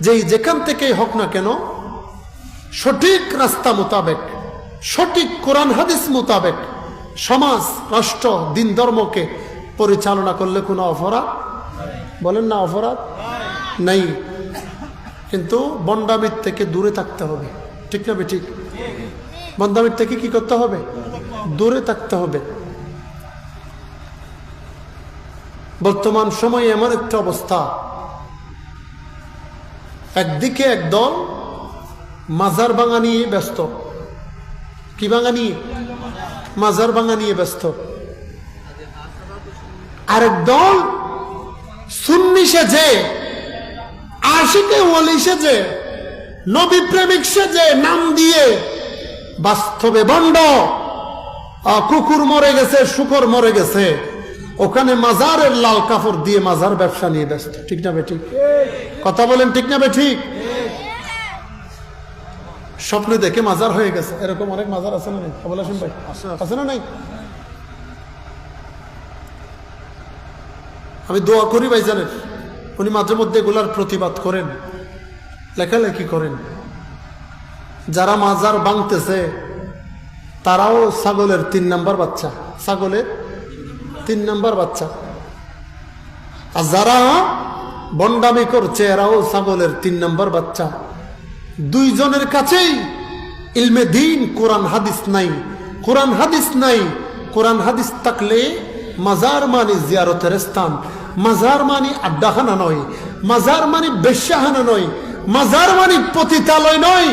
যেই যেখান থেকেই হোক না কেন, সঠিক রাস্তা মোতাবেক, সঠিক কোরআন হাদিস মোতাবেক সমাজ, রাষ্ট্র, দিন, ধর্মকে পরিচালনা করলে কোনো অপরাধ? বলেন না অপরাধ? নেই। কিন্তু বন্ডামির থেকে দূরে থাকতে হবে। ঠিক না ঠিক বন্ডামির থেকে কি করতে হবে? দূরে থাকতে হবে। বর্তমান সময়ে এমন একটা অবস্থা। একদিকে একদল মাজার ভাঙা নিয়ে ব্যস্ত। কি ভাঙা নিয়ে? মাজার ভাঙা নিয়ে ব্যস্ত। আরেক দল সুন্নি সেজে, আশিকে ওলি সেজে, নবী প্রেমিক সেজে নাম দিয়ে বাস্তবে বন্ড। কুকুর মরে গেছে, শুকর মরে গেছে। ওখানে মাজারের লাল কাপড় দিয়ে মাজার ব্যবসা নিয়ে ব্যস্ত। ঠিক না বেঠিক কথা বলেন ঠিক না বেঠিক স্বপ্নে দেখে মাজার হয়ে গেছে। এরকম অনেক মাজার আছে না নাই? বলে আসেন ভাই? আছে না নাই? আমি দোয়া করি ভাই জানেন উনি মাঝে মধ্যে এগুলার প্রতিবাদ করেন। লেখালেখি করেন। যারা মাজার ভাঙতেছে তারাও ছাগলের তিন নাম্বার বাচ্চা। ছাগলের তিন নাম্বার বাচ্চা। আর যারা বন্ডামি করছে, এরাও ছাগলের তিন নাম্বার বাচ্চা। দুইজনের কাছেই ইলমে দিন, কোরআন হাদিস নাই। কোরআন হাদিস নাই। কোরআন হাদিস থাকলে মাজার মানে জিয়ারতের স্থান। মাজার মানে আড্ডাখানা নয় মাজার মানে বেশ্যাখানা নয় মাজার মানে পতিতালয় নয়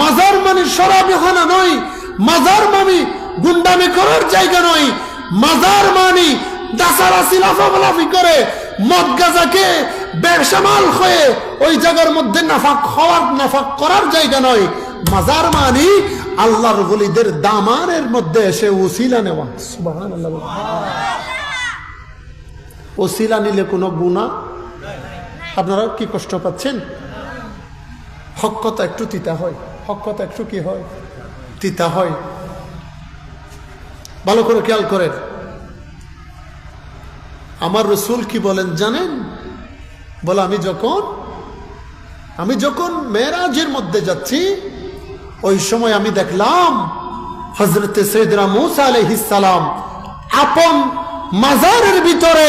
মাজার মানে শরাবখানা নয় মাজার মানে গুন্ডামি করার জায়গা নয় মাজার মানে দাসারাসি লাফালাফি করে মদ গাজাকে বেরসামাল হয়ে ওই জায়গার মধ্যে নাফাক হওয়ার, নাফাক করার জায়গা নয়। মাজার মানি আল্লাহর গলিদের দামানের মধ্যে এসে উসিলা নেওয়া। ওসিলা নিলে কোনো গুণা আপনারা কি কষ্ট পাচ্ছেন? হকতা একটু তিতা হয়। হকতা একটু কি হয়? তিতা হয়। ভালো করে খেয়াল করেন। আমার রসুল কি বলেন জানেন? বলে, আমি যখন আমি যখন মেয়েরাজের মধ্যে যাচ্ছি, ওই সময় আমি দেখলাম হজরতে সৈদরা মুসা আলহিসাম আপন মাজারের ভিতরে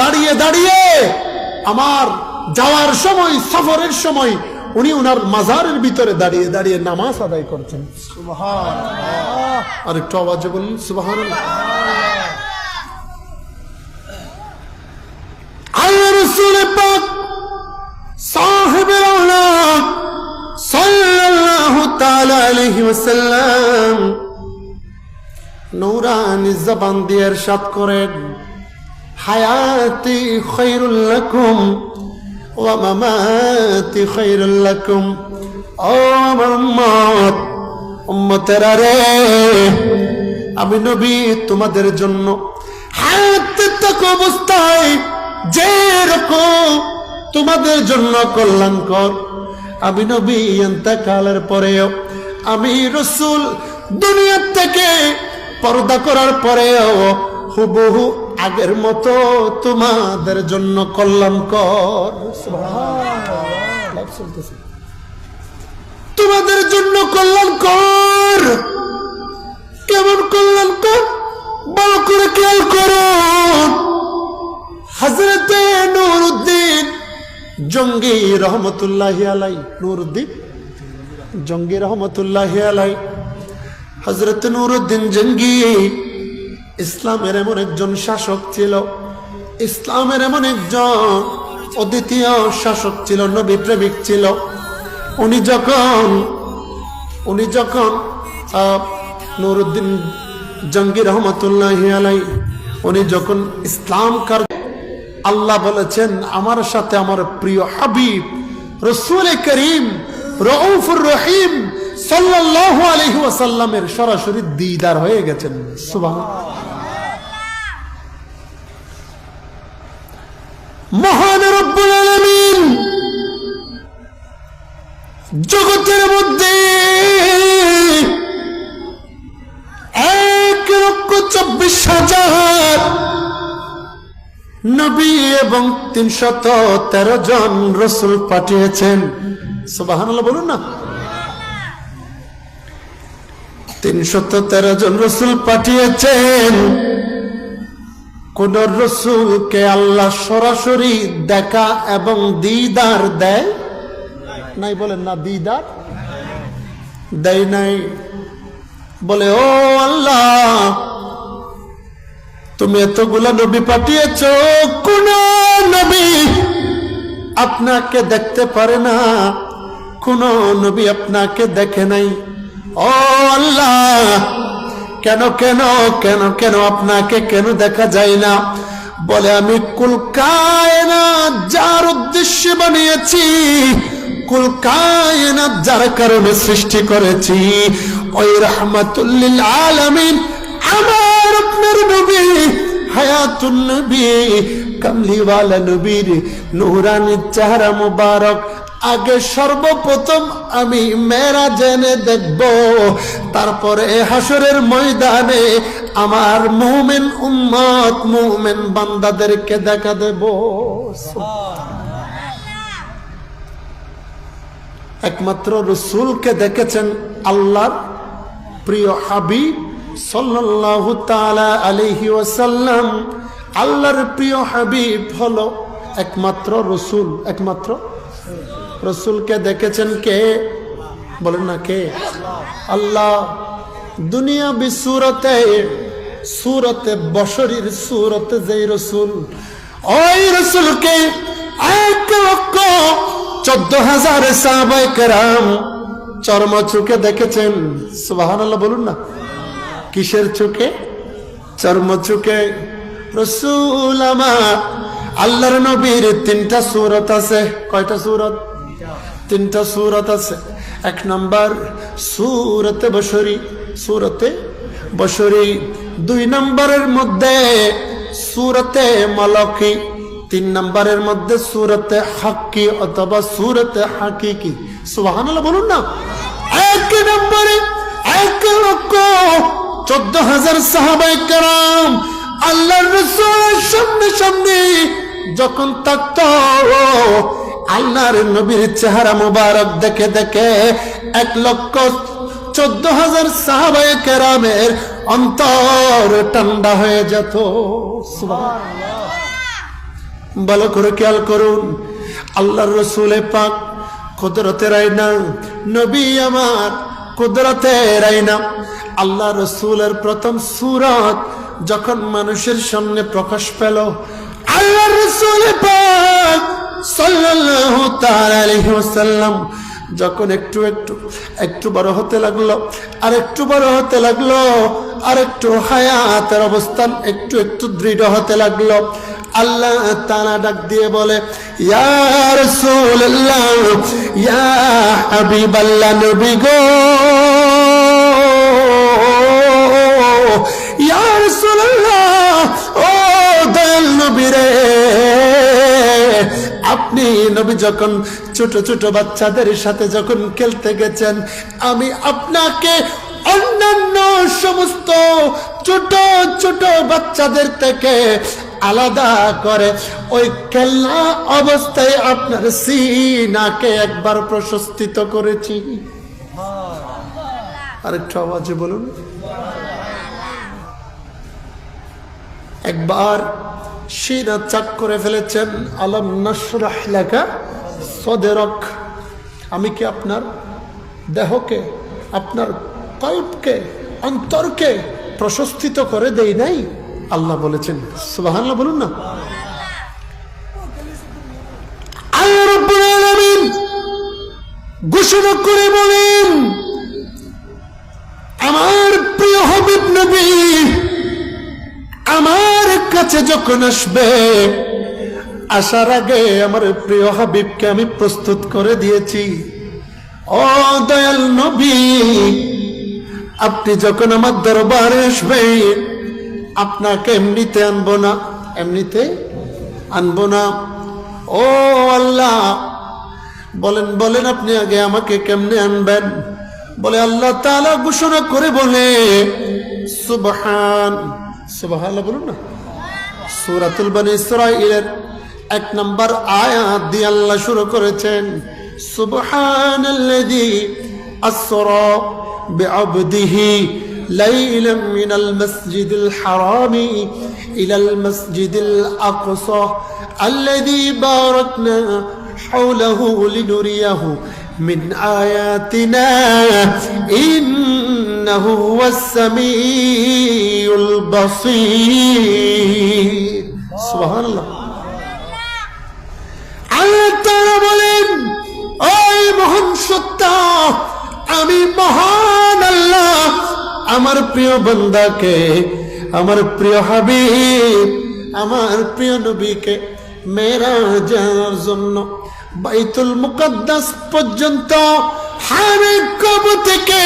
দাঁড়িয়ে দাঁড়িয়ে আমার যাওয়ার সময়, সফরের সময় উনি উনার মাজারের ভিতরে দাঁড়িয়ে দাঁড়িয়ে নামাজ আদায় করছেন। আর আওয়াজে বলুন সুবাহ ওয়াসাল্লাম নূরানি জবান দিয়ে ইরশাদ করেন, হায়াতি খায়রুল লাকুম ওয়া মামাতি খায়রুল লাকুম। ও আমার উম্মত উম্মতেরা রে আমি নবী তোমাদের জন্য হায়াত অবস্থায় যে রকম তোমাদের জন্য কল্যাণকর। আমি নবী কালের পরেও আমি রসুল দুনিয়ার থেকে পর্দা করার পরেও হুবহু আগের মতো তোমাদের জন্য সুবহানাল্লাহ। চলতেছে। তোমাদের জন্য কল্যাণকর কেমন কল্যাণকর ভালো করে খেয়াল করুন হজরতে নুরুদ্দিন জঙ্গি রহমতুল্লাহ আলাই নুরুদ্দিন জঙ্গি রহমতুল্লাহ আলাই হজরত নুরুদ্দিন জঙ্গি, ইসলামের এমন একজন শাসক ছিল। ইসলামের এমন একজন অদ্বিতীয় শাসক ছিল নবী প্রেমিক ছিল। উনি যখন উনি যখন নুরুদ্দিন জঙ্গি রহমতুল্লাহ আলাই উনি যখন ইসলাম কার, আল্লাহ বলেছেন, আমার সাথে আমার প্রিয় হাবিব, রসুল করিম রউফুর রহিম সাল্লাল্লাহু আলাইহি ওয়াসাল্লামের সরাসরি দিদার হয়ে গেছেন। সুবহান মহান রব্বুল আলামিন জগতের মধ্যে এক লক্ষ চব্বিশ হাজার নবী এবং তিনশত তেরো জন রসুল পাঠিয়েছেন। সুবাহান বলুন না। তিনশত তেরো জন রসুল পাঠিয়েছেন। কোন রসুলকে আল্লাহ সরাসরি দেখা এবং দিদার দেয়? নাই বলেন না, দিদার? দেয় নাই। বলে, ও আল্লাহ, তুমি এতগুলা নবী পাঠিয়েছ, কোন নবী আপনাকে দেখতে পারে না? কোন নবী আপনাকে দেখে নাই। ও আল্লাহ, কেন কেন কেন কেন আপনাকে কেন দেখা যায় না? বলে, আমি কুলকায়না যার উদ্দেশ্যে বানিয়েছি কুলকায়না যার কারণে সৃষ্টি করেছি। ওই রহমাতুল্লিল আলামিন আমার আপনার নবী, হায়াতুন নবী নবীর নুরানি চেহারা মুবারক আগে সর্বপ্রথম আমি মেরা জেনে দেখব। তারপরে হাসরের ময়দানে আমার মুমেন উম্মত, মুমেন বান্দাদেরকে দেখা দেব। একমাত্র রসুলকে দেখেছেন আল্লাহর প্রিয় হাবিব সাল্লাল্লাহু আল্লাহর প্রিয় হাবিব হলো একমাত্র রসুল, একমাত্র রসুলকে দেখেছেন কে? বলেন না কে? আল্লাহ। দুনিয়া বিসুরতে সুরতে বসরির সুরতে যেই রসুল, ওই রসুলকে এক লক্ষ চোদ্দ হাজার সাহাবাই চর্ম চোখে দেখেছেন। সুবাহান বলুন না। কিসের চোখে? চর্ম চোখে। রসুল আমার, আল্লাহর নবীর তিনটা সুরত আছে। কয়টা সুরত? তিনটা সুরত আছে। এক নম্বর সুরতে বসরি। সুরতে বসরি। দুই নম্বরের মধ্যে সুরতে মলকি। তিন নম্বরের মধ্যে সুরতে হাক্কি অথবা সুরতে হাকিকি। সুবাহান বলুন না। এক নম্বরে, এক লক্ষ চোদ্দ হাজার সাহাবাই কারাম আল্লাহ সামনে সামনে যখন থাকত আল্লাহর নবীর চেহারা মুবারক দেখে দেখে এক লক্ষ চোদ্দ হাজার সাহাবাই কেরামের অন্তর ঠান্ডা হয়ে যেত। ভালো করে খেয়াল করুন, আল্লাহর রসুলে পাক কুদরতের আইনা নবী আমার কুদরতের আইনা আল্লাহ রসুলের প্রথম সুরত যখন মানুষের সামনে প্রকাশ পেল আল্লাহ রসুল পাক সাল্লাল্লাহু তাআলা ওয়াসাল্লাম, যখন একটু একটু একটু বড় হতে লাগল, আর একটু বড় হতে লাগল, আর একটু হায়াতের অবস্থান একটু একটু দৃঢ় হতে লাগল, আল্লাহ তালা ডাক দিয়ে বলে, ইয়া রাসূলুল্লাহ, ইয়া হাবিবাল্লাহ নবী গো, ইয়া রাসূলুল্লাহ, ও দয়াল নবী রে। আপনি নবী যখন ছোট ছোট বাচ্চাদের সাথে যখন খেলতে গেছেন, আমি আপনাকে অন্যান্য সমস্ত ছোট ছোট বাচ্চাদের থেকে আলাদা করে ওই খেলনা অবস্থায় আপনার সিনাকে একবার প্রশস্তিত করেছি। আরেকটু আওয়াজে বলুন। একবার চাক করে ফেলেছেন। আলম সদেরক। আমি কি আপনার দেহকে, আপনার কল্পকে, অন্তরকে প্রশস্তিত করে দেই নাই? আল্লাহ বলেছেন সুবাহ বলুন না। ঘোষণা করে বলেন, আমার প্রিয় হবিব নবী, আমার কাছে যখন আসবে, আসার আগে আমার প্রিয় হাবিবকে আমি প্রস্তুত করে দিয়েছি। ও দয়াল নবী, আপনি যখন আমার দরবারে আসবেন আপনাকে এমনিতে আনব না, এমনিতে আনব না। ও আল্লাহ, বলেন বলেন আপনি আগে আমাকে কেমনে আনবেন? বলে আল্লাহ তালা ঘোষণা করে বলে, সুবহান সুবহান বলুন না। সুরাতুল বানী ইসরাইলের এক নম্বর আয়াত দিয়ে আল্লাহ শুরু করেছেন, সুবহানাল্লাযী আসরা বিআবদিহি লাইলা মিনাল মসজিদিল হারাম ইলাল মসজিদিল আকসা আল্লাযী বারাকনা হাওলাহু লিনুরিয়াহু মিন আয়াতিনা ইন ইন্নাহু হুয়াস সামিউল বাসীর সুবহানাল্লাহ। আল্লাহ আমি মহান আল্লাহ, আমার প্রিয় বন্দাকে, আমার প্রিয় হাবি আমার প্রিয় নবীকে মেরা যাওয়ার জন্য বাইতুল মুকদ্দাস পর্যন্ত হারে কব থেকে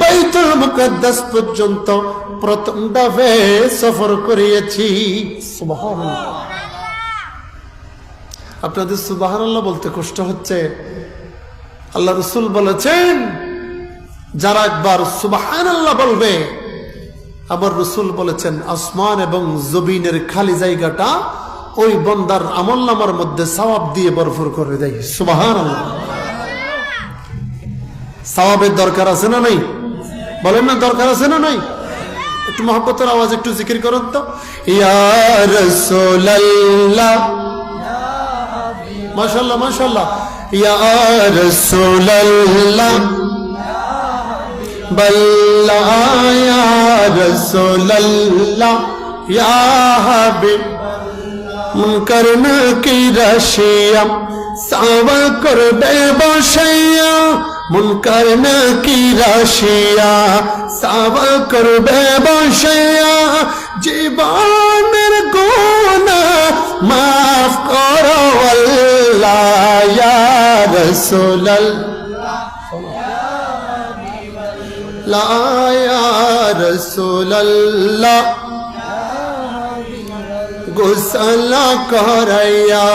বাইত মুকদ্দাস পর্যন্ত প্রথম দাফে সফর করিয়েছি। আপনাদের সুবাহান বলতে কষ্ট হচ্ছে। আল্লাহ রসুল বলেছেন, যারা একবার সুবাহান বলবে, আবার রসুল বলেছেন, আসমান এবং জবিনের খালি জায়গাটা ওই বন্দার আমল নামার মধ্যে সওয়াব দিয়ে বরফর করে দেয়। সুবাহান সওয়াবের দরকার আছে না নাই? বলেন না, দরকার আছে না নাই? একটু মহব্বতের আওয়াজ, একটু জিকির করুন তো। ইয়া রাসূলুল্লাহ। মাশাল্লাহ মাশাল্লাহ ইয়া রাসূলুল্লাহ। বল্লা ইয়া রাসূলুল্লাহ। ইয়া হাবিব। মুনকার নাকি রাশিয়া। সাওয়া করবে বসাইয়া মুনকার নাকি রাশিয়া সাওয়া করবে বসাইয়া জীবনের গোনা মাফ করো আল্লাহ ইয়া রাসূলুল্লাহ লা ইয়া রাসূলুল্লাহ গোসল করাইয়া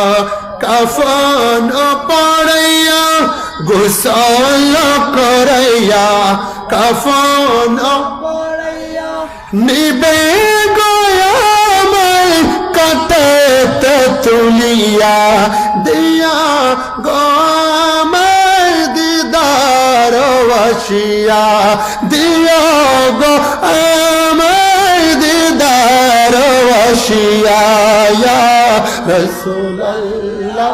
কফন পড়াইয়া গোসল করাইয়া কফন নিবে গয়াময় কাটে তুলিয়া দিয়া গয়াময় দিদার বসিয়া দিয়া গো আমায় দিদার বসিয়া রসুল্লাহ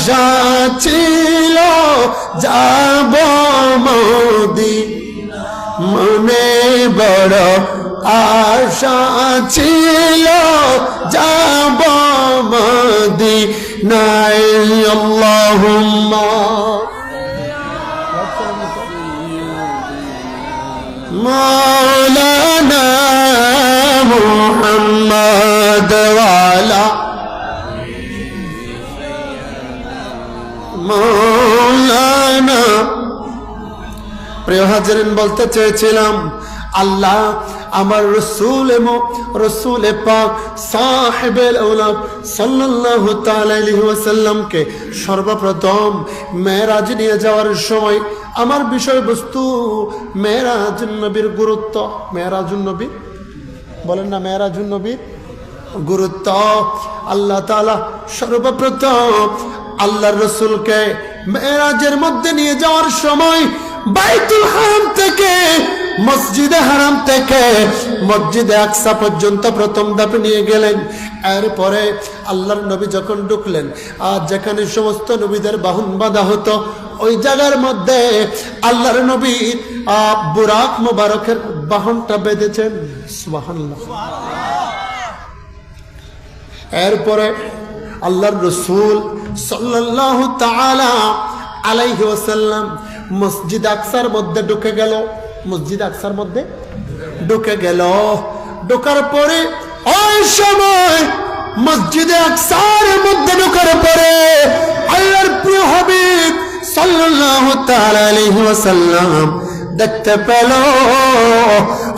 আশা ছিল যাব মোদি মনে বড় আশা ছিল যাব মোদি নাই আল্লাহুম্মা مولانا محمد والا বলতে চেয়েছিলাম, আল্লাহ আমার রসুল এমো রসুল পাক সাহেবের ওলাম আলাইহি ওয়াসাল্লামকে সর্বপ্রথম মেরাজ নিয়ে যাওয়ার সময় আমার বিষয়বস্তু মেরাজুন নবীর গুরুত্ব। মেরাজুন নবী বলেন না মেরাজুন নবীর গুরুত্ব। আল্লাহ তাআলা সর্বপ্রথম আল্লাহর রসুলকে মেরাজের মধ্যে নিয়ে যাওয়ার সময় বাইতুল হারাম থেকে মসজিদে হারাম থেকে মসজিদে আকসা পর্যন্ত প্রথম ধাপে নিয়ে গেলেন। এরপরে আল্লাহর নবী যখন ঢুকলেন আর যেখানে সমস্ত নবীদের বাহন বাঁধা হতো ওই জায়গার মধ্যে আল্লাহর আহ, বুরাক মোবারকের বাহনটা বেঁধেছেন। সুবহানাল্লাহ। এরপরে আল্লাহর রসুল তাআলা আলাইহি মসজিদ আকসার মধ্যে ঢুকে গেল। মসজিদ আকসার মধ্যে ঢুকে গেল। ঢোকার পরে ওই সময় মসজিদে আকসার মধ্যে ঢোকার পরে আল্লাহর প্রিয় হাবিব সাল্লাল্লাহু তাআলা আলাইহি ওয়াসাল্লাম দেখতে পেল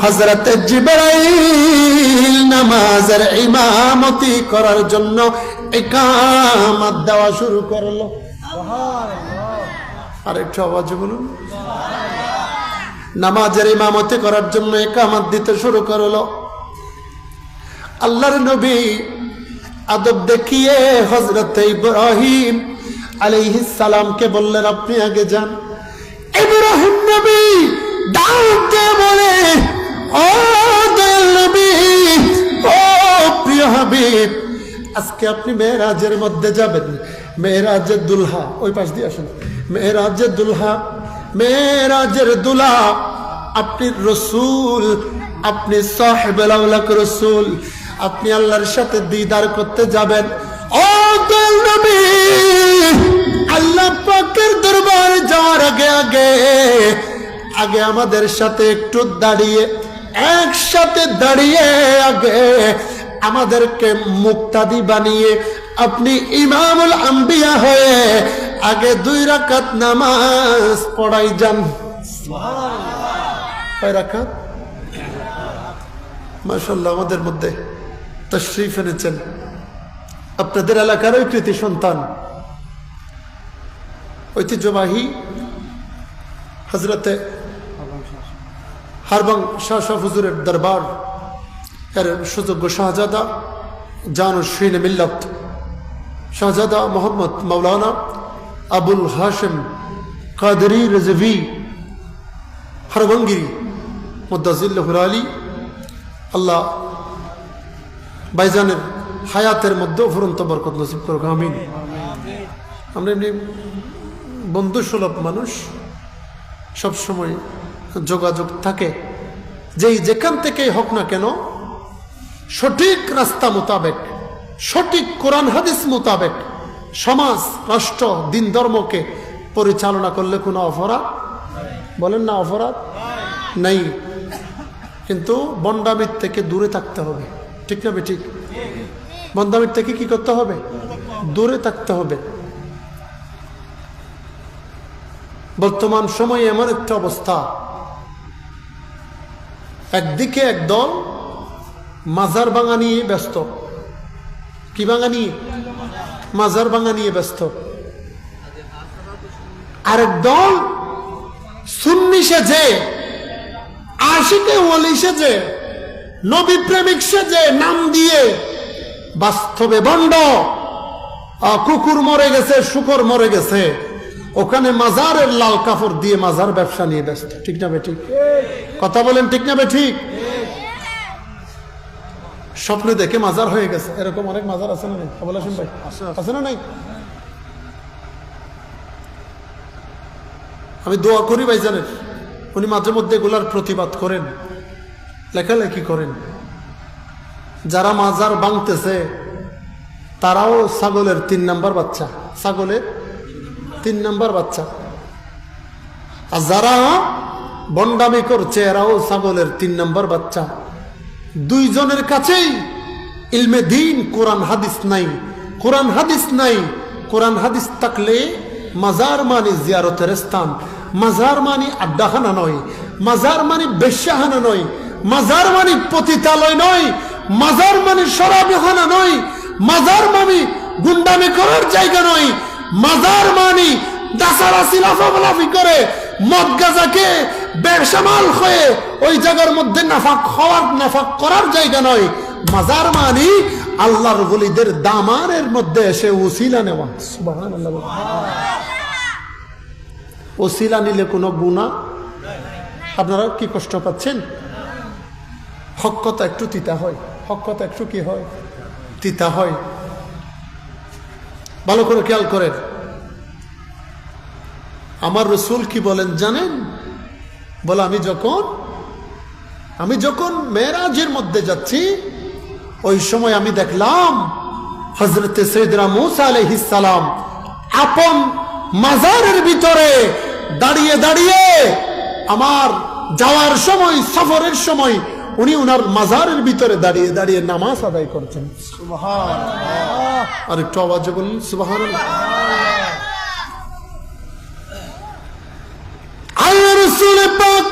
হযরত জিবরাইল নামাজের ইমামতি করার জন্য ইকামত দেওয়া শুরু করল। আর একটু আওয়াজ বলুন। নামাজের ইমামতি করার জন্য একামত দিতে শুরু করল। আল্লাহর নবী আদব দেখিয়ে হজরত ইব্রাহিম সালামকে বললেন, আপনি আগে যান। ইব্রাহিম নবী ডাকতে বলে, ও দয়াল নবী, ও প্রিয় হাবিব আজকে আপনি মেয়েরাজের মধ্যে যাবেন। মেয়েরাজের দুলহা, ওই পাশ দিয়ে আসেন। মেয়েরাজের দুলহা মেয়েরাজের দুলহা, আপনি রসুল, আপনি সাহেবেল রসুল, আপনি আল্লাহর সাথে দিদার করতে যাবেন। ও আল্লাহ পাকের দরবারে যাওয়ার আগে আগে আগে আমাদের সাথে একটু দাঁড়িয়ে, একসাথে দাঁড়িয়ে আগে আমাদেরকে মুক্তাদি বানিয়ে আপনি ইমামুল আম্বিয়া হয়ে আগে দুই রাকাত নামাজ পড়াই যান। আমাদের মধ্যে তশরিফ এনেছেন। আপনাদের এলাকার ওই কৃতি সন্তান। ঐতিহ্যবাহী হজরতে হারবাং শাহ হুজুরের দরবার। এর সুযোগ্য শাহজাদা জান শ্রীন মিল্লত। শাহজাদা মোহাম্মদ মৌলানা আবুল হাশেম কাদরি রেজভি হরভঙ্গিরি মুদাজিল্লাহুর আলী। আল্লাহ বাইজানের হায়াতের মধ্যে ফুরন্ত বরকত নসিব করুক, আমিন। আমরা এমনি বন্ধু সুলভ মানুষ, সবসময় যোগাযোগ থাকে। যেই যেখান থেকেই হোক না কেন সঠিক রাস্তা মোতাবেক, সঠিক কোরআন হাদিস মোতাবেক সমাজ, রাষ্ট্র, দিন, ধর্মকে পরিচালনা করলে কোনো অপরাধ? বলেন না অপরাধ? নেই। কিন্তু বন্ডামির থেকে দূরে থাকতে হবে। ঠিক না ঠিক বন্ডামির থেকে কি করতে হবে? দূরে থাকতে হবে। বর্তমান সময়ে এমন একটা অবস্থা। একদিকে একদল মাজার ভাঙা নিয়ে ব্যস্ত। কি ভাঙা নিয়ে? মাজার ভাঙা নিয়ে ব্যস্ত। আরেক দল সুন্নি সেজে, আশিকে ওলি সেজে, নবী প্রেমিক সেজে নাম দিয়ে বাস্তবে বন্ড। কুকুর মরে গেছে, শুকর মরে গেছে। ওখানে মাজারের লাল কাপড় দিয়ে মাজার ব্যবসা নিয়ে ব্যস্ত। ঠিক না ঠিক? কথা বলেন ঠিক না বে ঠিক? স্বপ্নে দেখে মাজার হয়ে গেছে। এরকম অনেক মাজার আছে না নাই? আবুল হাসিম ভাই আছে না নাই? আমি দোয়া করি ভাই জানেন উনি মাঝে মধ্যে এগুলার প্রতিবাদ করেন লেখালেখি করেন। যারা মাজার ভাঙতেছে তারাও ছাগলের তিন নাম্বার বাচ্চা। ছাগলের তিন নাম্বার বাচ্চা। আর যারা বন্ডামি করছে এরাও ছাগলের তিন নাম্বার বাচ্চা। দুইজনের কাছেই ইলমে দিন, কোরআন হাদিস নাই। কোরআন হাদিস নাই। কোরআন হাদিস থাকলে মাজার মানে জিয়ারতের স্থান, মাজার মানে আড্ডাখানা নয়, মাজার মানে বেশ্যাখানা নয়, মাজার মানে পতিতালয় নয়, মাজার মানে শরাবখানা নয়, মাজার মানে গুন্ডামি করার জায়গা নয়, মাজার মানে দাসারাসি লাফালাফি করে মদ গাজাকে বেসামাল হয়ে ওই জায়গার মধ্যে নাফাক হওয়ার, নাফাক করার জায়গা নয়। মাজার মানি আল্লাহর বলিদের দামানের মধ্যে এসে উসিলা নেওয়া। ওসিলা নিলে কোনো গুণা আপনারা কি কষ্ট পাচ্ছেন? হকতা একটু তিতা হয়। হকতা একটু কি হয়? তিতা হয়। ভালো করে খেয়াল করেন। আমার রসুল কি বলেন জানেন? বলে, আমি যখন আমি যখন মেয়েরাজের মধ্যে যাচ্ছি ওই সময় আমি দেখলাম হজরতে সৈদরা মুসা আলহিসাম আপন মাজারের ভিতরে দাঁড়িয়ে দাঁড়িয়ে আমার যাওয়ার সময় সফরের সময় উনি ওনার মাজারের ভিতরে দাঁড়িয়ে দাঁড়িয়ে নামাজ আদায় করছেন। আর একটু আওয়াজে বলুন সুবাহ আল্লাহ রসুল পাক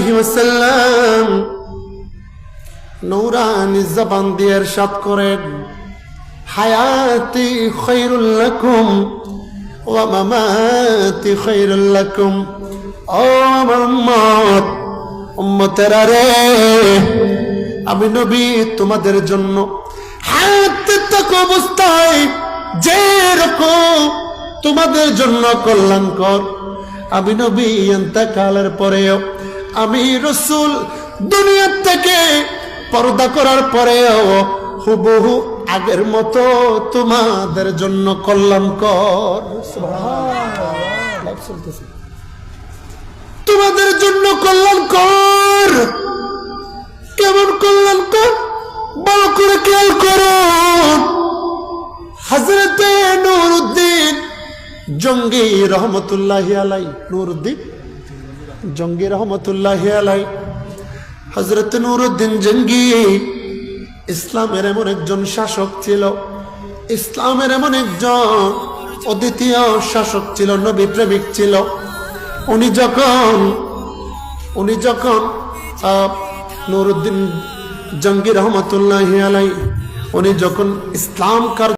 আলাইহি নূরানি জবান ইরশাদ করেন, হায়াতি খায়রুল লাকুম ওয়া মামাতি খায়রুল লাকুম। ও আমি নবী তোমাদের জন্য হায়াত অবস্থায় যে রকম তোমাদের জন্য কল্যাণকর। আমি নবী কালের পরেও আমি রসুল দুনিয়ার থেকে পর্দা করার পরেও হুবহু আগের মতো তোমাদের জন্য কল্যাণকর। তোমাদের জন্য কল্যাণকর। কেমন কল্যাণকর? ভালো করে খেয়াল করো। হজরতে নুরুদ্দিন জঙ্গি রহমতুল্লাহ আলাই নুরুদ্দিন জঙ্গি রহমতুল্লাহ আলাই হজরত নুরুদ্দিন জঙ্গি, ইসলামের এমন একজন শাসক ছিল। ইসলামের এমন একজন অদ্বিতীয় শাসক ছিল নবী প্রেমিক ছিল। উনি যখন উনি যখন নুরুদ্দিন জঙ্গি রহমতুল্লাহ আলাই উনি যখন ইসলাম কার